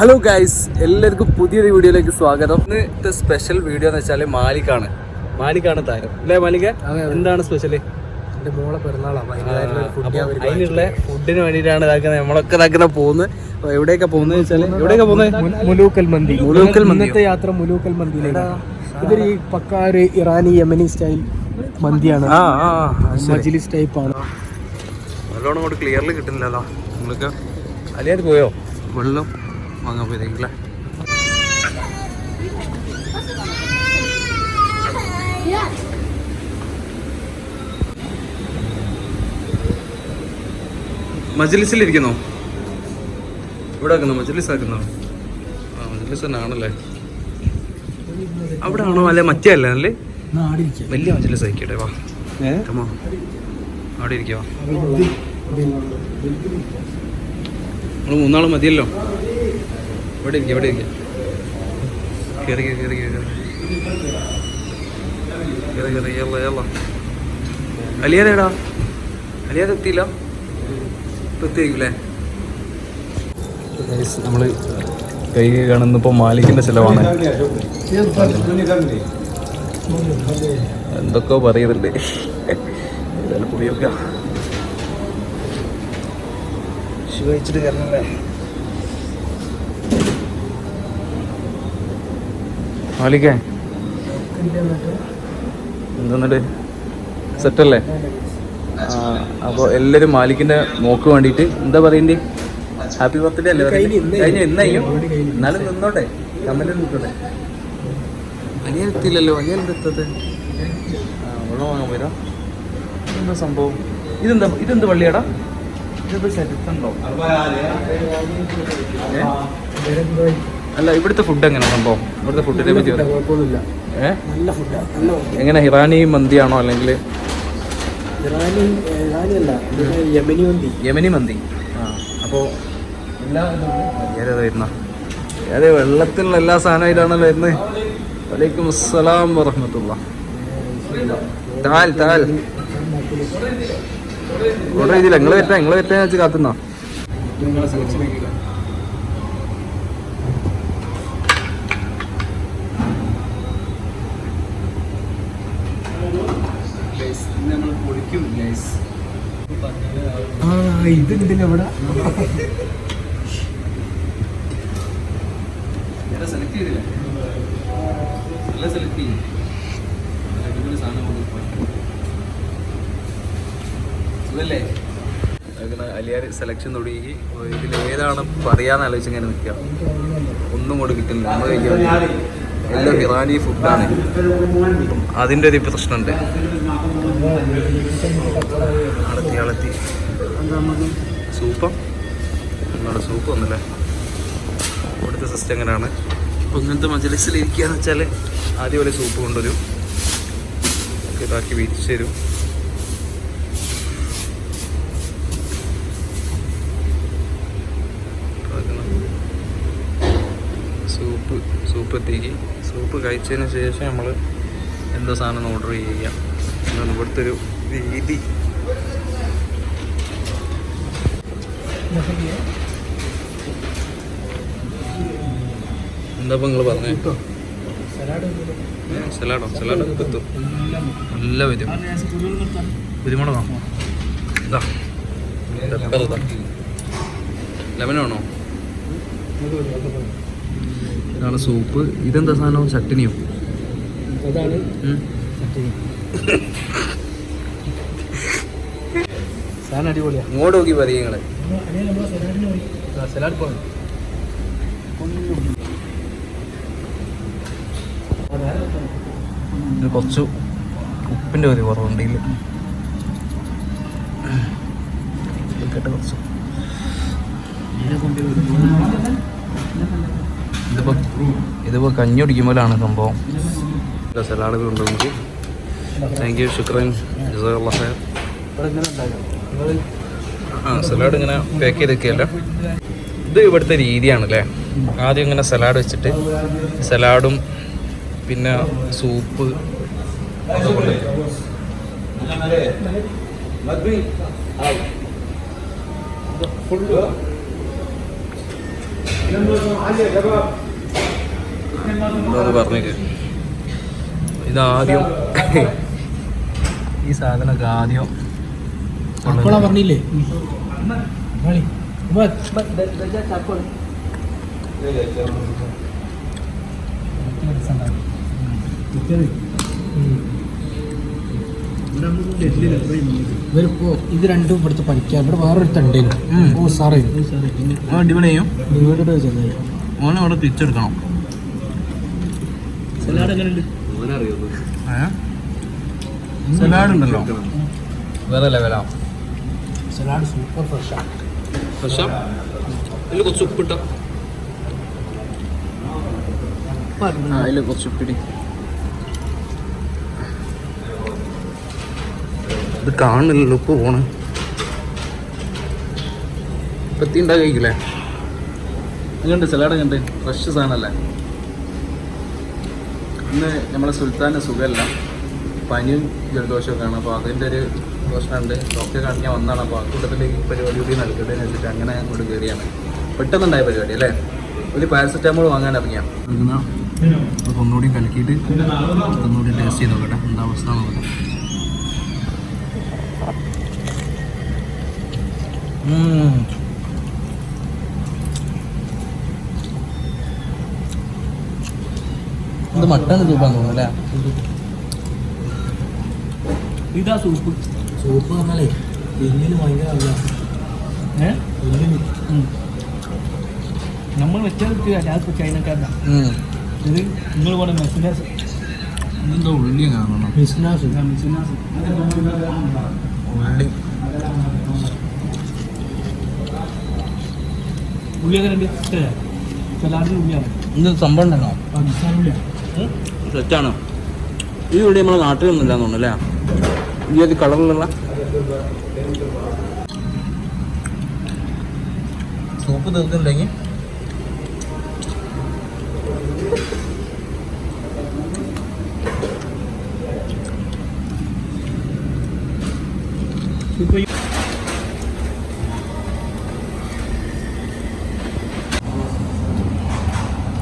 Hello guys എല്ലാവർക്കും പുതിയൊരു വീഡിയോയിലേക്ക് സ്വാഗതം. ഇന്നത്തെ സ്പെഷ്യൽ വീഡിയോ എന്ന് വെച്ചാൽ മാലിക്കാണ്. മാലിക്കാണ് താരം. അല്ലേ മാലിക? എന്താണ് സ്പെഷ്യൽ എന്റെ മോളെ പെരുന്നാളാണ് അതിനുള്ള ഫുഡിന് വേണ്ടിയിട്ടാണ് ഇതാക്കുന്നത്. നമ്മളൊക്കെ ഇതാക്കുന്ന പോകുന്നത് എവിടെയൊക്കെ പോകുന്നത് വെച്ചാൽ എവിടെയൊക്കെ പോകുന്നത് മുലൂക്കൽ മന്തി. മുലൂക്കൽ? ഇന്നത്തെ യാത്ര മുലൂക്കൽ മന്തിയിലാണ്. ഇതൊരു ഈ പക്ക ഒരു ഇറാനി യമനി സ്റ്റൈൽ മന്തിയാണ്. മജിലിസ് ടൈപ്പ് ആണ്. നല്ലോണം അങ്ങോട്ട് ക്ലിയർലി കിട്ടുന്നില്ലല്ലോ. നിങ്ങൾക്ക്? അലിയാത് പോയോ? വെള്ളം. വാങ്ങാൻ പോയതെങ്കിലേ മജ്ലിസിലിരിക്കുന്നോ? ഇവിടെ ആക്കുന്നോ മജ്ലിസ് ആക്കുന്നോ ആ മജ്ലിസ് തന്നെ ആണല്ലേ? അവിടെ ആണോ? അല്ലെ മറ്റേ അല്ലേ അല്ലേ? വലിയ മജ്ലിസ് ആയിക്കട്ടെ വാ. കമോ അവിടെ ഇരിക്കുക നമ്മൾ മൂന്നാൾ മതിയല്ലോ? ഇവിടെ ഇരിക്കുക ഇവിടെ ഇരിക്കുക കയറി കയറി കയറി കയറി കയറി കയറി അലിയാതേടാ അലിയാതെ എത്തിയില്ല? ഇപ്പം എത്തിയിരിക്കില്ലേ? നമ്മൾ കൈ കാണുന്നിപ്പോൾ മാലിക്കിന്റെ ചിലവാണ്. എന്തൊക്കെയോ പറയുന്നുണ്ട്. ഏതായാലും ഉപയോഗിക്കാം ശിവയിച്ചിട്ട് കയറണല്ലേ? മാലിക്കേ എന്തെന്നിട്ട് സെറ്റല്ലേ? അപ്പോൾ എല്ലാരും മാലിക്കിന്റെ മോക്ക് വേണ്ടിട്ട് എന്താ പറയണ്ടേ? ഹാപ്പി ബർത്ത്ഡേ അല്ലേ പറയുന്നത്? കഴിഞ്ഞ ഇന്നയ്യോ എന്നാലും നിന്നോട്ടെ കമന്റ് നിൽക്കട്ടെ എത്തത് ആ വെള്ളം വാങ്ങാൻ പോരാ എന്താ സംഭവം? ഇതെന്താ ഇതെന്ത് പള്ളിയാടാ ഇതെന്താ ചരിത്രമുണ്ടോ ഏ? അല്ല ഇവിടുത്തെ ഫുഡ് എങ്ങനെ സംഭവം? ഇവിടുത്തെ ഫുഡിനെ പറ്റി നല്ല ഫുഡാണ് നല്ല എങ്ങനെ ഇറാനി മന്തിയാണോ അല്ലെങ്കിൽ? ഇറാനി ഇറാനി അല്ല യമനി മന്തി. യമനി മന്തി. ആ അപ്പോൾ എല്ലാ ഏതാ വരുന്ന? അതെ വെള്ളത്തിലുള്ള എല്ലാ സാധനമായിട്ടാണല്ലോ വരുന്നത് വലൈക്കും അസ്സലാം വറഹമത്തുള്ള. താൽ താൽ. ഓർഡർ ചെയ്തില്ല. നിങ്ങൾ വരട്ടെ നിങ്ങൾ വരട്ടെ വെച്ച് കാത്തുന്നോ പൊളിക്കും ഗൈസ് ആ ഇവിടെ ചെയ്തില്ല? അലിയാർ സെലക്ഷൻ തുടങ്ങി. ഇതിൽ ഏതാണ് പറയാന്ന് ആലോചിച്ച് ഇങ്ങനെ നിൽക്കുക ഒന്നും കൂടെ കിട്ടില്ല നമ്മൾ എല്ലാം ഇറാനി ഫുഡാണ് അതിന്റെ ഒരു പ്രശ്നമുണ്ട്. അളത്തി അളത്തി സൂപ്പം. നമ്മുടെ സൂപ്പ് ഒന്നല്ലേ ഇവിടുത്തെ സിസ്റ്റം എങ്ങനെയാണ്? അപ്പോൾ ഇങ്ങനത്തെ മജലിസിൽ ഇരിക്കുകയെന്ന് വെച്ചാൽ ആദ്യം പോലെ സൂപ്പ് കൊണ്ടുവരും. ഇതാക്കി വീതിച്ച് തരും. സൂപ്പ് സൂപ്പ് എത്തിക്കി സൂപ്പ് കഴിച്ചതിന് ശേഷം നമ്മൾ എന്തോ സാധനം ഓർഡർ ചെയ്യുക. ഇവിടുത്തെ ഒരു രീതി. എന്താ നിങ്ങൾ പറഞ്ഞേ? സലാഡോ സലാഡോ? എത്തും നല്ല വരും. കുരുമുളകോ ഇതാ. പെപ്പർ ഇതാ. ലെമനാണോ ഇതാണ് സൂപ്പ്. ഇതെന്താ സാധനവും ചട്ടിനിയും അതാണ് ഉം. സാധനം അടിപൊളിയാണ് ഇങ്ങോട്ട് നോക്കി പറയും നിങ്ങൾ. സലാഡ് ഇത് കുറച്ച് ഉപ്പിന്റെ ഒരു കുറവുണ്ട് ഇതിൽ കേട്ടെ കുറച്ച്. ഇതിപ്പോൾ ഇതിപ്പോൾ കഞ്ഞി കുടിക്കുമ്പോഴാണ് സംഭവം. സലാഡുകൾ ഉണ്ട് നമുക്ക് താങ്ക് യു ശുക്രൻ. ഖൈർ ഇവിടെ ഇങ്ങനെ ഉണ്ടാക്കാം. ആ സലാഡ് ഇങ്ങനെ പാക്ക് ചെയ്തൊക്കെയല്ല ഇത് ഇവിടുത്തെ രീതിയാണ് അല്ലേ ആദ്യം ഇങ്ങനെ സലാഡ് വെച്ചിട്ട് സലാഡും പിന്നെ സൂപ്പ് അതുകൊണ്ട് പറഞ്ഞേക്ക്. ഇതാദ്യം ഈ സാധനമൊക്കെ ആദ്യം പറഞ്ഞില്ലേ? ഇത് രണ്ടും ഇവിടുത്തെ പഠിക്കാൻ. ഇവിടെ വേറൊരു തണ്ടേനു. ഉം. ഓ സാറേ. അടിപൊളി ചെയ്യും. വീടിന്റെ ചെന്നായി ഓനെ അവിടെ തിരിച്ചെടുക്കണം സലാഡ് ഉണ്ടല്ലോ. വേറെ ലെവലാ സലാഡ് സൂപ്പർ ഫ്രഷാണ് ഫ്രഷാണ് അതിൽ കുറച്ച് ഉപ്പിട്ടോ? അതിൽ കുറച്ച് ഉപ്പിടി. ഇത് കാണുന്നില്ലല്ലോ ഉപ്പ് പോണ്. പത്തി ഉണ്ടാക്കി കഴിക്കില്ലേ എങ്ങണ്ട് സലാഡ് കണ്ട് ഫ്രഷ് സാധനമല്ലേ ഇന്ന് നമ്മളെ സുൽത്താന്റെ സുഖമല്ല പനിയും ജലദോഷമൊക്കെയാണ് അപ്പോൾ അതിന്റെ ഒരു പ്രശ്നമുണ്ട്. ഡോക്ടറെ കാണിക്കാൻ വന്നതാണ് അപ്പോൾ ആ ഈ പരിപാടി കൂടി നൽകട്ടെ എന്ന് വെച്ചിട്ട് അങ്ങനെ അങ്ങോട്ട് കയറിയാണ് പെട്ടെന്നുണ്ടായ പരിപാടി അല്ലേ? ഒരു പാരസെറ്റാമോൾ വാങ്ങാൻ ഇറങ്ങിയാൽ ഒന്നുകൂടി കലക്കിയിട്ട് ഒന്നുകൂടി ടേസ്റ്റ് ചെയ്ത് നോക്കട്ടെ. എന്താ അവസ്ഥ നോക്കട്ടെ. ഇത് മട്ടൺ സൂപ്പാന്ന് തോന്നുന്നു അല്ലേ? ഇതാ സൂപ്പ്. സൂപ്പ് പറഞ്ഞാലേ എല്ലിന് ഭയങ്കര നല്ല എല്ലിന് നമ്മൾ വെച്ചാൽ ചൈനക്കാരനാണ്. ഇത് നിങ്ങൾ പോലെ മെസ്സിനാസ് ഇതെന്തോ ഉള്ളി കാണണം ബിസിനസ് മെസ്സിനാസ്. ഉള്ളി. ഉള്ളിയൊക്കെ രണ്ട് ഇഷ്ടമല്ല സലാഡിന് ഉള്ളിയാണ് ഇത് സംഭവം ഉണ്ടല്ലോ. പാകിസ്ഥാൻ ഉള്ളിയാണ് സെറ്റാണ്. ഈ ഉള്ളി നമ്മുടെ നാട്ടിലൊന്നും ഇല്ലാന്നുണ്ടല്ലേ തോന്നുന്നു അല്ലേ? ഈ ഒരു കളറിലുള്ള സൂപ്പ് തീർക്കുന്നുണ്ടെങ്കിൽ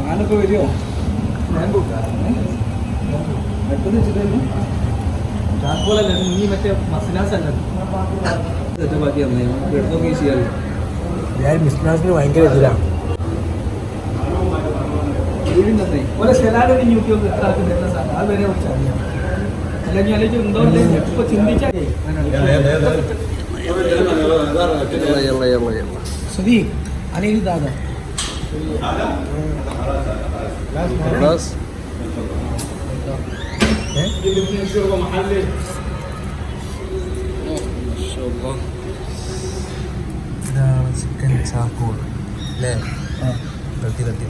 ഞാനൊക്കെ വരുമോ ഞാൻ പെട്ടെന്ന് വെച്ചിട്ടായിരുന്നു പോലെ നീ മറ്റേ മസിനാസ് അല്ലല്ലോ ബാക്കി തന്നെ എടുത്തൊക്കെ ചെയ്യാറില്ല ഞാൻ ബിസിനസിന് ഭയങ്കര എതിരാണ് ഓരോ സലാഡ് യൂട്യൂബ് എത്ര ആൾക്ക് തരുന്ന സാധനം അത് വരെ കുറച്ച് അറിയാം. അല്ലെങ്കിൽ അല്ലെങ്കിൽ എന്തോ ഇപ്പൊ ചിന്തിച്ചാൽ സുധി അല്ലെങ്കിൽ ദാദാ. ഇതാണ് ചിക്കൻ ചാക്കോൾ അല്ലേ? തട്ടി തട്ടി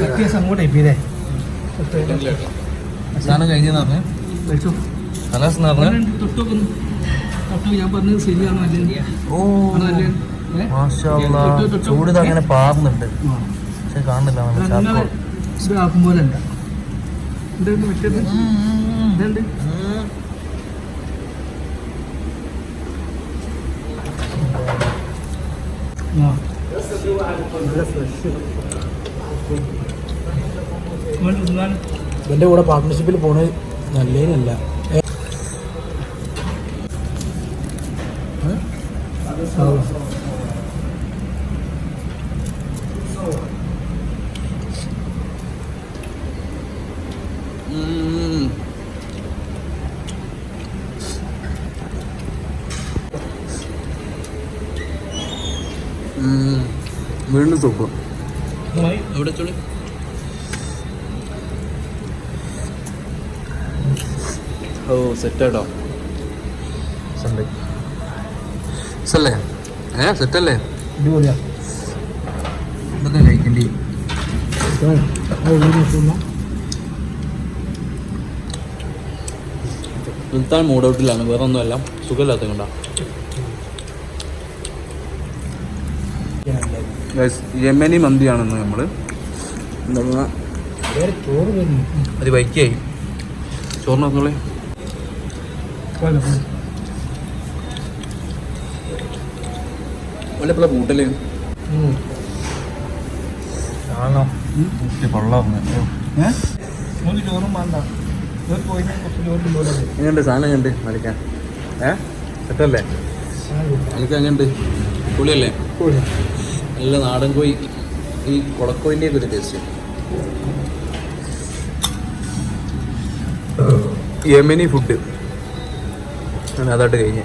വ്യത്യാസം അങ്ങോട്ട് ഇപ്പിതേ സാധനം കഴിഞ്ഞെന്ന് പറഞ്ഞു. കഴിച്ചു? കലാസ് എന്ന് പറഞ്ഞു. തൊട്ടൊക്കെ തൊട്ടൊക്കെ ഞാൻ പറഞ്ഞത് ശരിയാണോ അല്ലേ? ഓ തൊട്ട് തൊട്ട് ചൂട് അങ്ങനെ പാറുന്നുണ്ട് ആ. പക്ഷെ കാണുന്നില്ല നമ്മൾ അങ്ങനെ ചാക്കോൾ ഇത് ആക്കും പോലെ ഇതുണ്ട് മറ്റേത് ഇതുണ്ട് കൂടെ പാർട്ട്ണർഷിപ്പിൽ പോണത് നല്ലതിനല്ല വീണ്ടും സൂപ്പ്. എവിടെ ചുളി. ഓ സെറ്റാട്ടോ സൺഡേ സല്ലേ? ഏ സെറ്റല്ലേ ഇതൊക്കെ കഴിക്കേണ്ടി. സുൽത്താൻ മൂഡ് ഔട്ടിലാണ് വേറെ ഒന്നുമല്ല. സുഖമില്ലാത്ത കൊണ്ടാണ് യമനി മന്തിയാണെന്ന് നമ്മൾ എന്താ? പറയുക ഒരു ബൈക്കായി ചോറിന് വന്നോളേ. ഓലെ എപ്പോഴാ കൂട്ടൽ ആണോ? മൂന്ന് ചോറും വേണ്ട. എങ്ങനെയുണ്ട്? സാധനം എങ്ങനെയുണ്ട്? മലിക്കാൻ ഏ? സെറ്റല്ലേ മലിക്ക എങ്ങനെയുണ്ട്? പുളിയല്ലേ? നല്ല നാടൻ കോഴി. ഈ കുളക്കോയിന്റെ ഒക്കെ ഒരു ടേസ്റ്റ് യമനി ഫുഡ് ഞാൻ അതായിട്ട് കഴിഞ്ഞ്.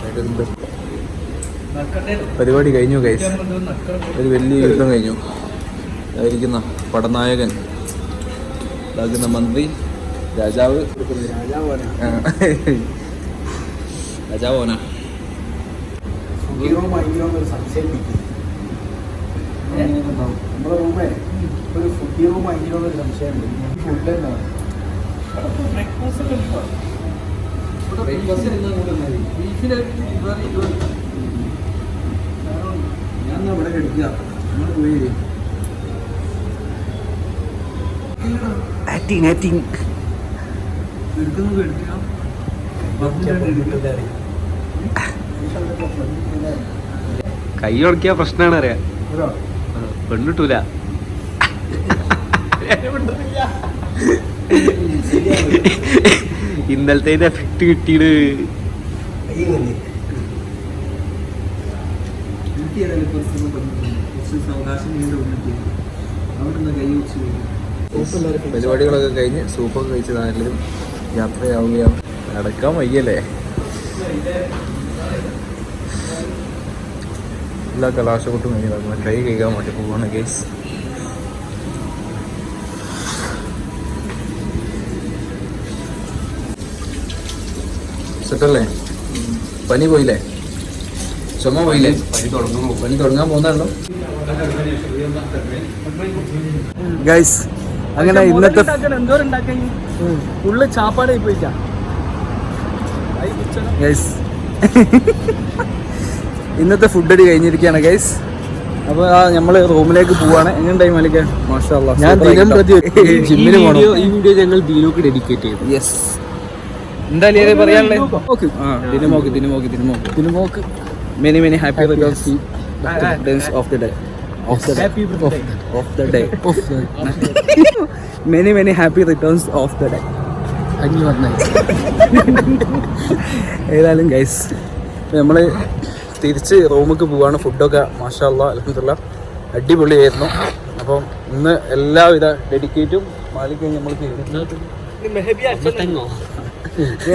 സൈഡിലുണ്ട് പരിപാടി കഴിഞ്ഞു കൈസ് ഒരു വലിയ യുദ്ധം കഴിഞ്ഞു. ആയിരിക്കുന്ന പടനായകൻ ഇതാക്കുന്ന മന്ത്രി രാജാവ്. രാജാവ് ഓന ഒരു ഫുഡ് എന്താണ് ഞാൻ ഇവിടെ എടുക്കുക നമ്മൾ പോയി ആക്ടിങ് ആക്ടിങ് കൈ ഉടക്കിയ പ്രശ്നമാണ് അറിയാ. പെണ്ണിട്ടൂല. ഇന്നലത്തെ എഫക്ട് കിട്ടിയത് പരിപാടികളൊക്കെ കഴിഞ്ഞ് സൂപ്പൊക്കെ കഴിച്ച് നാട്ടിലും യാത്രയാവുകയാണ്. നടക്കാൻ വയ്യല്ലേ? എല്ലാ കലാശക്കൊട്ടും കഴിഞ്ഞതാണ് കൈ കഴിക്കാൻ വേണ്ടി പോവാണ് കേസ് സെറ്റല്ലേ? പനി പോയില്ലേ? ചുമ പോയില്ലേ? പനി തുടങ്ങാൻ പോകുന്നുണ്ടോ ഗൈസ് അങ്ങനെ ഇന്നത്തെ ഉള്ളു ചാപ്പാടായി പോയിട്ടാ ഗൈസ് ഇന്നത്തെ ഫുഡ് അടി കഴിഞ്ഞിരിക്കുകയാണ് ഗൈസ് അപ്പൊ ആ നമ്മൾ റൂമിലേക്ക് പോവാണ് എങ്ങനെയുണ്ടായി മലിക്ക മാഷാ ഞാൻ ദിനം പ്രതി ജിമ്മിന് ഈ പോകണം ഈ വീഡിയോ ഞങ്ങൾ ദിനോക്ക് ഡെഡിക്കേറ്റ് ചെയ്തു യെസ് എന്തായാലും പറയാനുള്ളത് ആ ദിനമോക്ക് ദിനമോക്ക് ദിനമോക്ക് ദിനമോക്ക് many many happy returns of the day many many happy returns of the day അഞ്ഞു വന്നായി ഏതായാലും ഗൈസ് നമ്മൾ തിരിച്ച് റൂമിലേക്ക് പോവാണ്. ഫുഡൊക്കെ മാഷാല്ല അലഹമില്ല അടിപൊളിയായിരുന്നു. അപ്പം ഇന്ന് എല്ലാവിധ ഡെഡിക്കേറ്റും മാലിക്ക് നമ്മൾ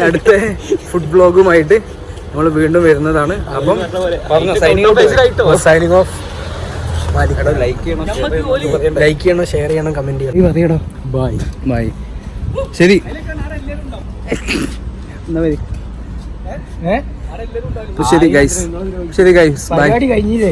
അടുത്ത ഫുഡ് ബ്ലോഗുമായിട്ട് നമ്മൾ വീണ്ടും വരുന്നതാണ്. അപ്പം സൈനിങ് ഓഫ് ലൈക്ക് ചെയ്യണം ലൈക്ക് ചെയ്യണം ഷെയർ ചെയ്യണം കമന്റ് ചെയ്യണം പറയടോ. ബൈ ബൈ ശരി. എന്നാ മതി അപ്പൊ ശരി ഗൈസ് ശരി ഗൈസ് ബൈ കഴിഞ്ഞില്ലേ?